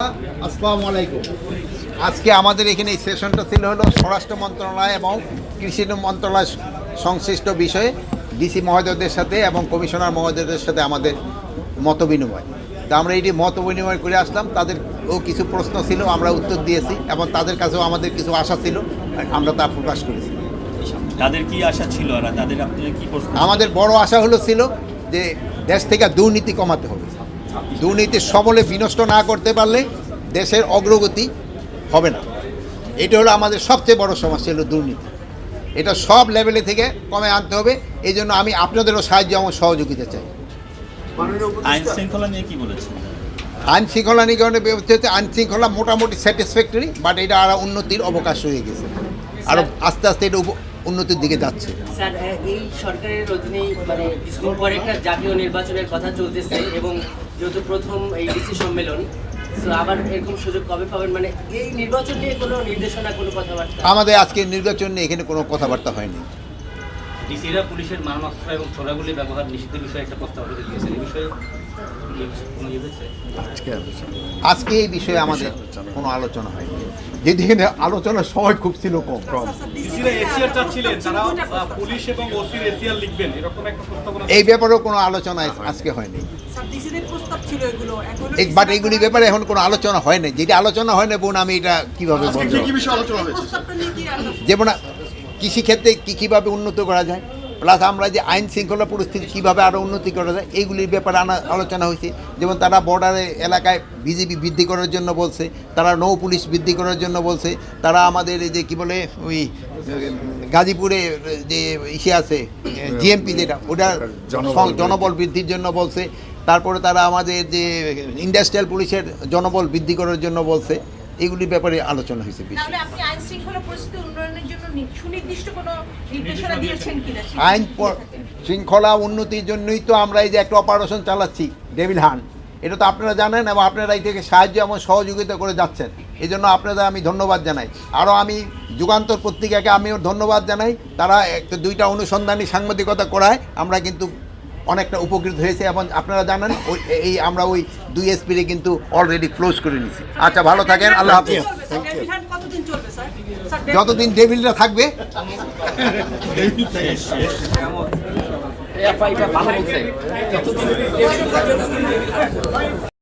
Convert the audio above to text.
আসসালামু আলাইকুম। আজকে আমাদের এখানে এই সেশনটা ছিল হলো স্বরাষ্ট্র মন্ত্রণালয় এবং কৃষি মন্ত্রণালয় সংশ্লিষ্ট বিষয়ে ডিসি মহোদয়দের সাথে এবং কমিশনার মহোদয়দের সাথে আমাদের মত বিনিময়। তা আমরা এটি মত বিনিময় করে আসলাম। তাদের ও কিছু প্রশ্ন ছিল আমরা উত্তর দিয়েছি এবং তাদের কাছেও আমাদের কিছু আশা ছিল আমরা তা প্রকাশ করেছি। তাদের কি আশা ছিল আর তাদের আপনারা কি প্রশ্ন আমাদের বড় আশা হলো ছিল যে দেশ থেকে দুর্নীতি কমাতে হবে। দুর্নীতি সমলে বিনষ্ট না করতে পারলে দেশের অগ্রগতি হবে না। এটা হলো আমাদের সবচেয়ে বড় সমস্যা হলো দুর্নীতি। এটা সব লেভেলে থেকে কমে আনতে হবে। এই জন্য আমি আপনাদেরও সাহায্য এবং সহযোগিতা চাই। আইন শৃঙ্খলা নিয়ে কি বলেছেন? আইন শৃঙ্খলা নিগরণের ব্যবস্থা হচ্ছে আইন শৃঙ্খলা মোটামুটি স্যাটিসফ্যাক্টরি বাট এটা আরও উন্নতির অবকাশ হয়ে গেছে। আরও আস্তে আস্তে এটা উন্নতির দিকে যাচ্ছে। স্যার এই সরকারের অধীনেই মানে কিছুদিন পরে একটা জাতীয় নির্বাচনের কথা চলতেছে এবং যেহেতু প্রথম এই ডিসি সম্মেলন আবার এরকম সুযোগ কবে পাবেন? মানে এই নির্বাচন নিয়ে কোনো নির্দেশনা কোনো কথাবার্তা? আমাদের আজকে নির্বাচন নিয়ে এখানে কোনো কথাবার্তা হয়নি। ডিসিরা পুলিশের মারণাস্ত্র এবং ছোড়াগুলি ব্যবহার নিষিদ্ধের বিষয়ে একটা প্রস্তাব রেখে দিয়েছেন। এই বিষয়ে কোনো ইয়ে আজকে এই বিষয়ে আমাদের কোনো আলোচনা হয়নি। যেদিকে আলোচনার সময় খুব ছিল কম। এরকম একটা প্রস্তাবনা এই ব্যাপারেও কোনো আলোচনা আজকে হয়নি। বাট এইগুলি ব্যাপারে এখন কোনো আলোচনা হয় না যেটা আলোচনা হয় না বোন আমি এটা কীভাবে বলব? যেমন কৃষিক্ষেত্রে কী কীভাবে উন্নত করা যায়? প্লাস আমরা যে আইন শৃঙ্খলা পরিস্থিতি কীভাবে আরও উন্নতি করা যায় এইগুলির ব্যাপারে আনা আলোচনা হয়েছে। যেমন তারা বর্ডারে এলাকায় বিজেপি বৃদ্ধি করার জন্য বলছে তারা নৌ পুলিশ বৃদ্ধি করার জন্য বলছে তারা আমাদের এই যে কী বলে ওই গাজীপুরে যে ইসে আছে জিএমপি যেটা ওটা জনবল বৃদ্ধির জন্য বলছে। তারপরে তারা আমাদের যে ইন্ডাস্ট্রিয়াল পুলিশের জনবল বৃদ্ধি করার জন্য বলছে। এগুলির ব্যাপারে আলোচনা হয়েছে বেশি। আইন শৃঙ্খলা উন্নতির জন্যই তো আমরা এই যে একটা অপারেশন চালাচ্ছি ডেভিল হান এটা তো আপনারা জানেন এবং আপনারা এই থেকে সাহায্য এবং সহযোগিতা করে যাচ্ছেন। এই জন্য আপনাদের আমি ধন্যবাদ জানাই। আরও আমি যুগান্তর পত্রিকাকে আমিও ধন্যবাদ জানাই। তারা একটা দুইটা অনুসন্ধানী সাংবাদিকতা করায়। আমরা কিন্তু অনেকটা উপকৃত হয়েছে এবং আপনারা জানেন ওই এই আমরা ওই দুই এসপিরে কিন্তু অলরেডি ক্লোজ করে নিছি আচ্ছা ভালো থাকেন আল্লাহ হাফিজ। যতদিন ডেভিলরা থাকবে। ভালো বলছে।